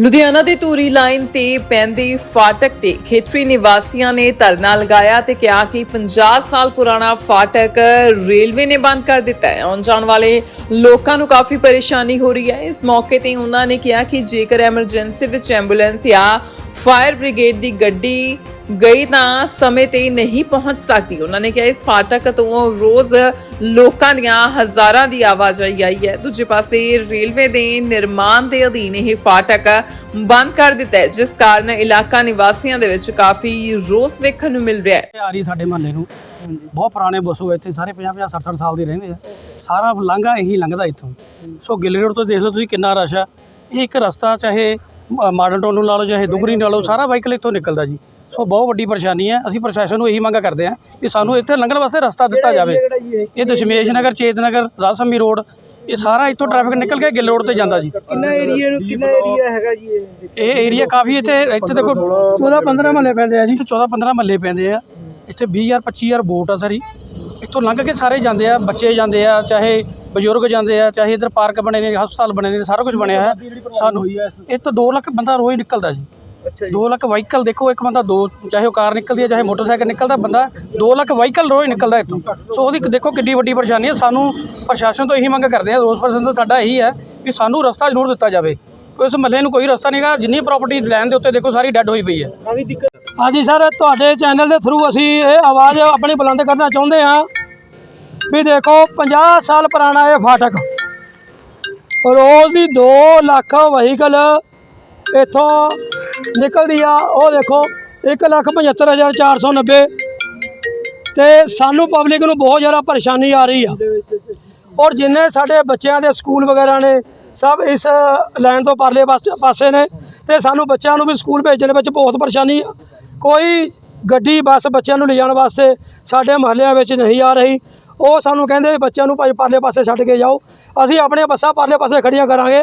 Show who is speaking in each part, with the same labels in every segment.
Speaker 1: ਲੁਧਿਆਣਾ ਦੀ Dhuri line ਤੇ ਪੈਂਦੀ ਫਾਟਕ ਤੇ ਖੇਤਰੀ ਨਿਵਾਸੀਆਂ ਨੇ ਧਰਨਾ ਲਗਾਇਆ ਤੇ ਕਿਹਾ ਕਿ 50 ਸਾਲ ਪੁਰਾਣਾ ਫਾਟਕ ਰੇਲਵੇ ਨੇ ਬੰਦ ਕਰ ਦਿੱਤਾ ਹੈ। ਆਉਣ ਜਾਣ ਵਾਲੇ ਲੋਕਾਂ ਨੂੰ ਕਾਫੀ ਪਰੇਸ਼ਾਨੀ ਹੋ ਰਹੀ ਹੈ। ਇਸ ਮੌਕੇ ਤੇ ਉਹਨਾਂ ਨੇ ਕਿਹਾ ਕਿ ਜੇਕਰ ਐਮਰਜੈਂਸੀ ਵਿੱਚ ਐਂਬੂਲੈਂਸ ਜਾਂ ਫਾਇਰ ਬ੍ਰਿਗੇਡ ਦੀ ਗੱਡੀ ਗਈ ਤਾਂ ਸਮੇਂ ਤੇ ਨਹੀਂ ਪਹੁੰਚ ਸਕਦੀ। ਉਹਨਾਂ ਨੇ ਕਿਹਾ ਇਸ ਫਾਟਕ ਤੋਂ ਰੋਜ਼ ਲੋਕਾਂ ਦੀਆਂ ਹਜ਼ਾਰਾਂ ਦੀ ਆਵਾਜਾਈ ਆਈ ਹੈ। ਦੂਜੇ ਪਾਸੇ ਰੇਲਵੇ ਦੇ ਨਿਰਮਾਣ ਦੇ ਅਧੀਨ ਇਹ ਫਾਟਕ ਬੰਦ ਕਰ ਦਿੱਤਾ ਹੈ, ਜਿਸ ਕਾਰਨ ਇਲਾਕਾ ਨਿਵਾਸੀਆਂ ਦੇ ਵਿੱਚ ਕਾਫੀ ਰੋਸ ਵੇਖਣ ਨੂੰ ਮਿਲ ਰਿਹਾ ਹੈ।
Speaker 2: ਆ ਰਹੀ ਸਾਡੇ ਮਹੱਲੇ ਨੂੰ। ਬਹੁਤ ਪੁਰਾਣੇ ਬਸੋ ਇੱਥੇ, ਸਾਰੇ 50 50 60 60 ਸਾਲ ਦੇ ਰਹਿੰਦੇ ਆ। ਸਾਰਾ ਲਾਂਘਾ ਇਹੀ ਲੰਘਦਾ ਇੱਥੋਂ। ਸੋ ਗਿੱਲੇ ਰੋਡ ਤੋਂ ਦੇਖ ਲਓ ਤੁਸੀਂ ਕਿੰਨਾ ਰਸ਼ ਆ। ਇਹ ਇੱਕ ਰਸਤਾ, ਚਾਹੇ ਮਾਡਲ ਟਾਊਨ ਨੂੰ ਲਾ ਲਓ ਚਾਹੇ ਦੁਗਰੀ ਨੂੰ ਲਾ ਲਓ ਸਾਰਾ ਵਾਹੀਕਲ ਇੱਥੋਂ ਨਿਕਲਦਾ ਜੀ। ਸੋ ਬਹੁਤ ਵੱਡੀ ਪਰੇਸ਼ਾਨੀ ਹੈ। ਅਸੀਂ ਪ੍ਰਸ਼ਾਸਨ ਨੂੰ ਇਹੀ ਮੰਗ ਕਰਦੇ ਹਾਂ ਕਿ ਸਾਨੂੰ ਇੱਥੇ ਲੰਘਣ ਵਾਸਤੇ ਰਸਤਾ ਦਿੱਤਾ ਜਾਵੇ। ਇਹ? ਦਸ਼ਮੇਸ਼ ਨਗਰ ਚੇਤ ਨਗਰ ਰਾਸਮੀ ਰੋਡ ਇਹ ਸਾਰਾ ਇੱਥੋਂ ਟ੍ਰੈਫਿਕ ਨਿਕਲ ਕੇ ਗਿੱਲੇ ਰੋਡ ਤੇ ਜਾਂਦਾ ਜੀ।
Speaker 3: ਕਿੰਨਾ ਏਰੀਆ ਨੂੰ ਕਿੰਨਾ ਏਰੀਆ ਹੈਗਾ ਜੀ ਇਹ?
Speaker 2: ਇਹ ਏਰੀਆ ਕਾਫੀ ਇੱਥੇ ਇੱਥੇ ਦੇਖੋ 14 15 ਮਹੱਲੇ ਪੈਂਦੇ ਆ ਜੀ। 14 15 ਮਹੱਲੇ ਪੈਂਦੇ ਆ। ਇੱਥੇ 20000 25000 ਵੋਟ ਆ ਸਾਰੀ। ਇੱਥੋਂ ਲੰਘ ਕੇ ਸਾਰੇ ਜਾਂਦੇ ਆ ਬੱਚੇ ਜਾਂਦੇ ਆ ਚਾਹੇ ਬਜ਼ੁਰਗ ਜਾਂਦੇ ਆ ਚਾਹੇ ਇੱਧਰ ਪਾਰਕ ਬਣੇ ਨੇ ਹਸਪਤਾਲ ਬਣੇ ਨੇ ਸਾਰਾ ਕੁਝ ਬਣਿਆ ਹੈ ਸਾਨੂੰ ਇਹ ਤੋਂ 2 ਲੱਖ ਬੰਦਾ ਰੋਜ਼ ਨਿਕਲਦਾ ਜੀ।
Speaker 3: ਅੱਛਾ
Speaker 2: 2 ਲੱਖ ਵਾਹੀਕਲ ਦੇਖੋ ਇੱਕ ਬੰਦਾ ਦੋ ਚਾਹੇ ਉਹ ਕਾਰ ਨਿਕਲਦੀ ਹੈ ਚਾਹੇ ਮੋਟਰਸਾਈਕਲ ਨਿਕਲਦਾ ਬੰਦਾ 2 ਲੱਖ ਵਾਹੀਕਲ ਰੋਜ਼ ਨਿਕਲਦਾ ਇੱਥੋਂ। ਸੋ ਉਹਦੀ ਦੇਖੋ ਕਿੰਨੀ ਵੱਡੀ ਪਰੇਸ਼ਾਨੀ ਹੈ। ਸਾਨੂੰ ਪ੍ਰਸ਼ਾਸਨ ਤੋਂ ਇਹੀ ਮੰਗ ਕਰਦੇ ਆ ਰੋਸ ਪ੍ਰਸ਼ਨ ਤਾਂ ਸਾਡਾ ਇਹੀ ਹੈ ਕਿ ਸਾਨੂੰ ਰਸਤਾ ਜ਼ਰੂਰ ਦਿੱਤਾ ਜਾਵੇ। ਕੋਈ ਇਸ ਮਹੱਲੇ ਨੂੰ ਕੋਈ ਰਸਤਾ ਨਹੀਂਗਾ ਜਿੰਨੀ ਪ੍ਰਾਪਰਟੀ ਲੈਣ ਦੇ ਉੱਤੇ ਦੇਖੋ ਸਾਰੀ ਡੈੱਡ ਹੋਈ ਪਈ ਹੈ। ਹਾਂਜੀ ਸਰ ਤੁਹਾਡੇ ਚੈਨਲ ਦੇ ਥਰੂ ਅਸੀਂ ਇਹ ਆਵਾਜ਼ ਆਪਣੀ ਬੁਲੰਦ ਕਰਨਾ ਚਾਹੁੰਦੇ ਹਾਂ। ਵੀ ਦੇਖੋ 50 ਸਾਲ ਪੁਰਾਣਾ ਇਹ ਫਾਟਕ। ਰੋਜ਼ ਦੀ 2 ਲੱਖ ਵਹੀਕਲ ਇੱਥੋਂ ਨਿਕਲਦੀ ਆ। ਉਹ ਦੇਖੋ 175490 ਤੇ ਸਾਨੂੰ ਪਬਲਿਕ ਨੂੰ ਬਹੁਤ ਜ਼ਿਆਦਾ ਪਰੇਸ਼ਾਨੀ ਆ ਰਹੀ ਆ। ਔਰ ਜਿੰਨੇ ਸਾਡੇ ਬੱਚਿਆਂ ਦੇ ਸਕੂਲ ਵਗੈਰਾ ਨੇ, ਸਭ ਇਸ ਲਾਈਨ ਤੋਂ ਪਰਲੇ ਪਾਸ- ਪਾਸੇ ਨੇ। ਤੇ ਸਾਨੂੰ ਬੱਚਿਆਂ ਨੂੰ ਵੀ ਸਕੂਲ ਭੇਜਣ ਵਿੱਚ ਬਹੁਤ ਪਰੇਸ਼ਾਨੀ ਆ। ਕੋਈ ਗੱਡੀ, ਬੱਸ ਬੱਚਿਆਂ ਨੂੰ ਲਿਜਾਣ ਵਾਸਤੇ ਸਾਡੇ ਮਹੱਲਿਆਂ ਵਿੱਚ ਨਹੀਂ ਆ ਰਹੀ। ਉਹ ਸਾਨੂੰ ਕਹਿੰਦੇ ਬੱਚਿਆਂ ਨੂੰ ਭਾਈ ਪਰਲੇ ਪਾਸੇ ਛੱਡ ਕੇ ਜਾਓ। ਅਸੀਂ ਆਪਣੀਆਂ ਬੱਸਾਂ ਪਰਲੇ ਪਾਸੇ ਖੜੀਆਂ ਕਰਾਂਗੇ।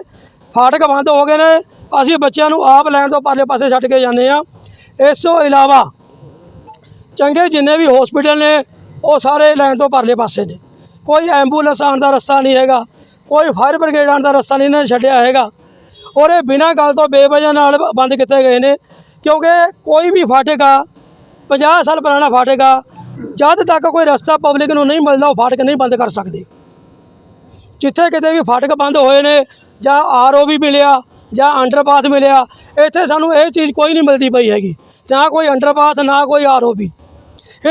Speaker 2: ਫਾਟਕ ਬੰਦ ਹੋ ਗਏ ਨੇ। ਅਸੀਂ ਬੱਚਿਆਂ ਨੂੰ ਆਪ ਲੈਣ ਤੋਂ ਪਰਲੇ ਪਾਸੇ ਛੱਡ ਕੇ ਜਾਂਦੇ ਆ ਇਸ ਤੋਂ ਇਲਾਵਾ ਚੰਗੇ ਜਿੰਨੇ ਵੀ ਹਸਪੀਟਲ ਨੇ, ਉਹ ਸਾਰੇ ਲੈਣ ਤੋਂ ਪਰਲੇ ਪਾਸੇ ਨੇ। ਕੋਈ ਐਂਬੂਲੈਂਸ ਆਉਣ ਦਾ ਰਸਤਾ ਨਹੀਂ ਹੈਗਾ। ਕੋਈ ਫਾਇਰ ਬ੍ਰਿਗੇਡ ਆਉਣ ਦਾ ਰਸਤਾ ਨਹੀਂ ਇਹਨਾਂ ਨੇ ਛੱਡਿਆ ਹੈਗਾ। ਔਰ ਇਹ ਬਿਨਾਂ ਗੱਲ ਤੋਂ ਬੇਵਜ੍ਹਾ ਨਾਲ ਬ- ਬੰਦ ਕੀਤੇ ਗਏ ਨੇ। ਕਿਉਂਕਿ ਕੋਈ ਵੀ ਫਾਟਕ ਆ 50 ਸਾਲ ਪੁਰਾਣਾ ਫਾਟਕ ਆ ਜਦ ਤੱਕ ਕੋਈ ਰਸਤਾ ਪਬਲਿਕ ਨੂੰ ਨਹੀਂ ਮਿਲਦਾ ਉਹ ਫਾਟਕ ਨਹੀਂ ਬੰਦ ਕਰ ਸਕਦੇ। ਜਿੱਥੇ ਕਿਤੇ ਵੀ ਫਾਟਕ ਬੰਦ ਹੋਏ ਨੇ ਜਾਂ ਆਰਓ ਵੀ ਮਿਲਿਆ ਜਾਂ ਅੰਡਰਪਾਸ ਮਿਲਿਆ ਇੱਥੇ ਸਾਨੂੰ ਇਹ ਚੀਜ਼ ਕੋਈ ਨਹੀਂ ਮਿਲਦੀ ਪਈ ਹੈਗੀ। ਨਾ ਕੋਈ ਅੰਡਰਪਾਸ ਨਾ ਕੋਈ ਆਰਓ ਵੀ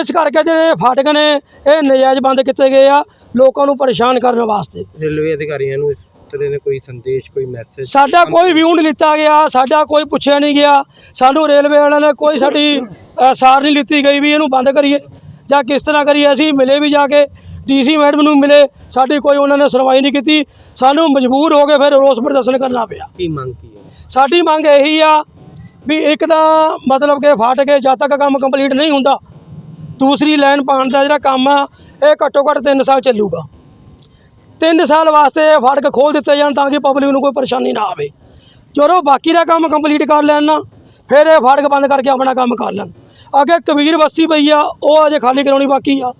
Speaker 2: ਇਸ ਕਰਕੇ ਜਿਹੜੇ ਫਾਟਕ ਨੇ ਇਹ ਨਜਾਇਜ਼ ਬੰਦ ਕੀਤੇ ਗਏ ਆ ਲੋਕਾਂ ਨੂੰ ਪਰੇਸ਼ਾਨ ਕਰਨ ਵਾਸਤੇ।
Speaker 3: ਰੇਲਵੇ ਅਧਿਕਾਰੀਆਂ ਨੂੰ ਇਸ ਤਰ੍ਹਾਂ ਦੇ ਕੋਈ ਸੰਦੇਸ਼ ਕੋਈ ਮੈਸੇਜ
Speaker 2: ਸਾਡਾ ਕੋਈ ਵਿਊ ਨਹੀਂ ਲਿੱਤਾ ਗਿਆ ਸਾਡਾ ਕੋਈ ਪੁੱਛਿਆ ਨਹੀਂ ਗਿਆ। ਸਾਨੂੰ ਰੇਲਵੇ ਵਾਲਿਆਂ ਨੇ ਕੋਈ ਸਾਡੀ ਸਾਰ ਨਹੀਂ ਲਿੱਤੀ ਗਈ ਵੀ ਇਹਨੂੰ ਬੰਦ ਕਰੀਏ। ਜਾਂ ਕਿਸ ਤਰ੍ਹਾਂ ਕਰੀਏ ਅਸੀਂ ਮਿਲੇ ਵੀ ਜਾ ਕੇ ਡੀਸੀ ਮੈਡਮ ਨੂੰ ਮਿਲੇ ਸਾਡੀ ਕੋਈ ਉਹਨਾਂ ਨੇ ਸੁਣਵਾਈ ਨਹੀਂ ਕੀਤੀ ਸਾਨੂੰ ਮਜਬੂਰ ਹੋ ਕੇ ਫਿਰ ਰੋਸ ਪ੍ਰਦਰਸ਼ਨ ਕਰਨਾ ਪਿਆ।
Speaker 3: ਕੀ ਮੰਗ ਕੀ ਹੈ?
Speaker 2: ਸਾਡੀ ਮੰਗ ਇਹੀ ਆ ਵੀ ਇੱਕ ਤਾਂ ਮਤਲਬ ਕਿ ਫਾਟ ਕੇ ਜਦ ਤੱਕ ਕੰਮ ਕੰਪਲੀਟ ਨਹੀਂ ਹੁੰਦਾ ਦੂਸਰੀ ਲਾਈਨ ਪਾਉਣ ਦਾ ਜਿਹੜਾ ਕੰਮ ਆ ਇਹ ਘੱਟੋ ਘੱਟ 3 ਸਾਲ ਚੱਲੂਗਾ। 3 ਸਾਲ ਵਾਸਤੇ ਇਹ ਫਾਟਕ ਖੋਲ ਦਿੱਤੇ ਜਾਣ ਤਾਂ ਕਿ ਪਬਲਿਕ ਨੂੰ ਕੋਈ ਪਰੇਸ਼ਾਨੀ ਨਾ ਆਵੇ। ਜਦੋਂ ਬਾਕੀ ਦਾ ਕੰਮ ਕੰਪਲੀਟ ਕਰ ਲੈਣ ਨਾ ਫਿਰ ਇਹ ਫਾਟਕ ਬੰਦ ਕਰਕੇ ਆਪਣਾ ਕੰਮ ਕਰ ਲੈਣ। ਅੱਗੇ ਕਬੀਰ ਬਸਤੀ ਪਈ ਆ, ਉਹ ਅਜੇ ਖਾਲੀ ਕਰਾਉਣੀ ਬਾਕੀ ਆ।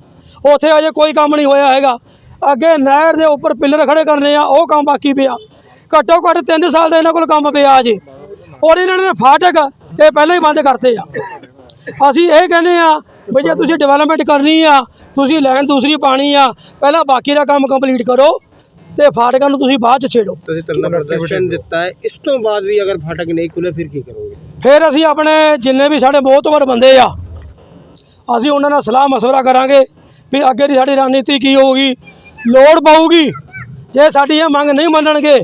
Speaker 2: ਉੱਥੇ ਅਜੇ ਕੋਈ ਕੰਮ ਨਹੀਂ ਹੋਇਆ ਹੈਗਾ। ਅੱਗੇ ਨਹਿਰ ਦੇ ਉੱਪਰ ਪਿੱਲਰ ਖੜੇ ਕਰਨੇ ਆ, ਉਹ ਕੰਮ ਬਾਕੀ ਪਿਆ। ਘੱਟੋ ਘੱਟ 3 ਸਾਲ ਦਾ ਇਹਨਾਂ ਕੋਲ ਕੰਮ ਪਿਆ ਅਜੇ। ਔਰ ਇਹਨਾਂ ਨੇ ਫਾਟਕ ਇਹ ਪਹਿਲਾਂ ਹੀ ਬੰਦ ਕਰਤੇ ਆ। ਅਸੀਂ ਇਹ ਕਹਿੰਦੇ ਆ ਵੀ ਜੇ ਤੁਸੀਂ ਡਿਵੈਲਪਮੈਂਟ ਕਰਨੀ ਆ, ਤੁਸੀਂ ਲੈਣ ਦੂਸਰੀ ਪਾਣੀ ਆ, ਪਹਿਲਾਂ ਬਾਕੀ ਦਾ ਕੰਮ ਕੰਪਲੀਟ ਕਰੋ। ਤੇ ਫਾਟਕਾਂ ਨੂੰ ਤੁਸੀਂ ਬਾਅਦ ਚ ਛੇੜੋ।
Speaker 3: ਤੁਸੀਂ ਤਰਨਾ ਪ੍ਰਦਰਸ਼ਨ ਦਿੱਤਾ ਹੈ। ਇਸ ਤੋਂ ਬਾਅਦ ਵੀ ਅਗਰ ਫਾਟਕ ਨਹੀਂ ਖੁੱਲੇ ਫਿਰ ਕੀ ਕਰੋਗੇ?
Speaker 2: ਫਿਰ ਅਸੀਂ ਆਪਣੇ ਜਿੰਨੇ ਵੀ ਸਾਡੇ ਮੋਹਤਵਰ ਬੰਦੇ ਆ ਅਸੀਂ ਉਹਨਾਂ ਨਾਲ ਸਲਾਹ ਮਸ਼ਵਰਾ ਕਰਾਂਗੇ ਵੀ ਅੱਗੇ ਦੀ ਸਾਡੀ ਰਣਨੀਤੀ ਕੀ ਹੋਊਗੀ ਲੋੜ ਪਊਗੀ। ਜੇ ਸਾਡੀ ਇਹ ਮੰਗ ਨਹੀਂ ਮੰਨਣਗੇ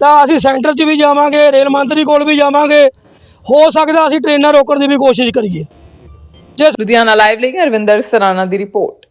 Speaker 2: ਤਾਂ ਅਸੀਂ ਸੈਂਟਰ 'ਚ ਵੀ ਜਾਵਾਂਗੇ ਰੇਲ ਮੰਤਰੀ ਕੋਲ ਵੀ ਜਾਵਾਂਗੇ। ਹੋ ਸਕਦਾ ਅਸੀਂ ਟ੍ਰੇਨਾਂ ਰੋਕਣ ਦੀ ਵੀ ਕੋਸ਼ਿਸ਼ ਕਰੀਏ। ਜੇ
Speaker 1: ਲੁਧਿਆਣਾ ਲਾਈਵ ਲਈ ਹਰਵਿੰਦਰ ਸਰਾਣਾ ਦੀ ਰਿਪੋਰਟ।